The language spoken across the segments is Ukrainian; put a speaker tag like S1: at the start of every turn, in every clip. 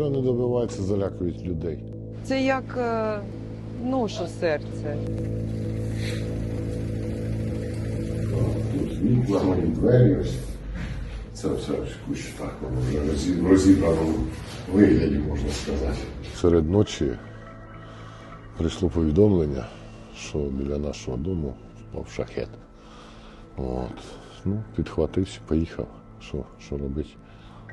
S1: Чого не добиваються, залякують людей.
S2: Це як е, нож серце.
S1: Тут вікна, мої двері ось. Це все кущ так, воно вже розі- в розібраному вигляді, можна сказати. Серед ночі прийшло повідомлення, що біля нашого дому впав шахет. От. Ну, підхватився, поїхав. Що, що робити?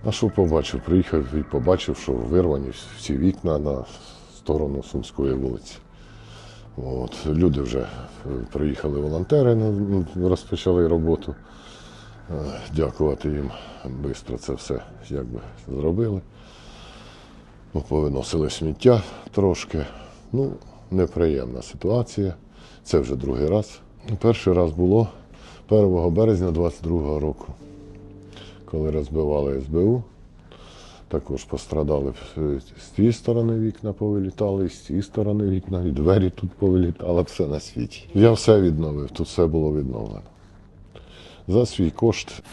S1: А що побачив? Приїхав і побачив, що вирвані всі вікна на сторону Сумської вулиці. От. Люди вже е, приїхали волонтери, ну, розпочали роботу. Е, Дякувати їм. Швидко це все якби зробили. Ну, Повиносили сміття трошки. Ну, неприємна ситуація. Це вже другий раз. Перший раз було 1 березня 22 року, коли розбивали СБУ. Також пострадали е, з тієї сторони вікна повилітали, з цієї сторони вікна, і двері тут повилітали, все на світі. Я все відновив, тут все було відновлено. За свій кошт.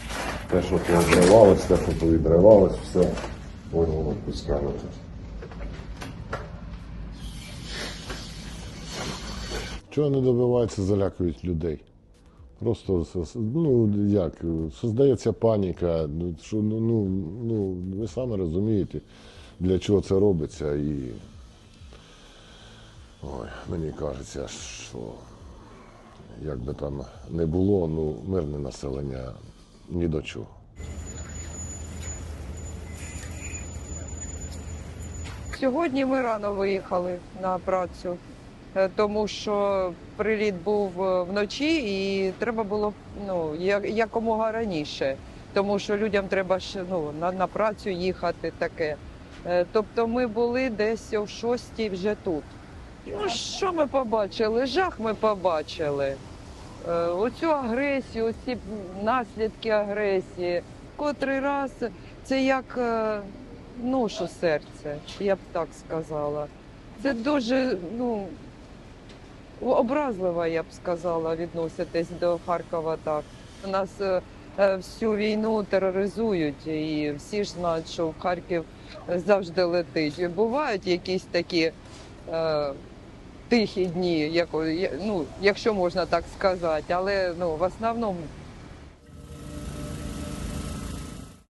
S1: Те, що повідривалось, те, що повідривалось, все воно тут. Чого не добиваються, залякують людей. Просто ну як, создається паніка. Ну, що, ну, ну, ну, ви самі розумієте, для чого це робиться. І ой, мені кажеться, що як би там не було, ну, мирне населення ні до чого.
S2: Сьогодні ми рано виїхали на працю, тому що приліт був е, вночі і треба було ну, якомога раніше, тому що людям треба ж ну, на, на працю їхати таке. Е, Тобто ми були десь о шостій вже тут. Ну, що ми побачили? Жах ми побачили. Е, Оцю агресію, оці наслідки агресії. Котрий раз це як е, нож у серце, я б так сказала. Це дуже ну, образливо, я б сказала, відноситись до Харкова так. У нас е, е, всю війну тероризують, і всі ж знають, що в Харків завжди летить. Бувають якісь такі е, тихі дні, як, ну, якщо можна так сказати, але ну, в основному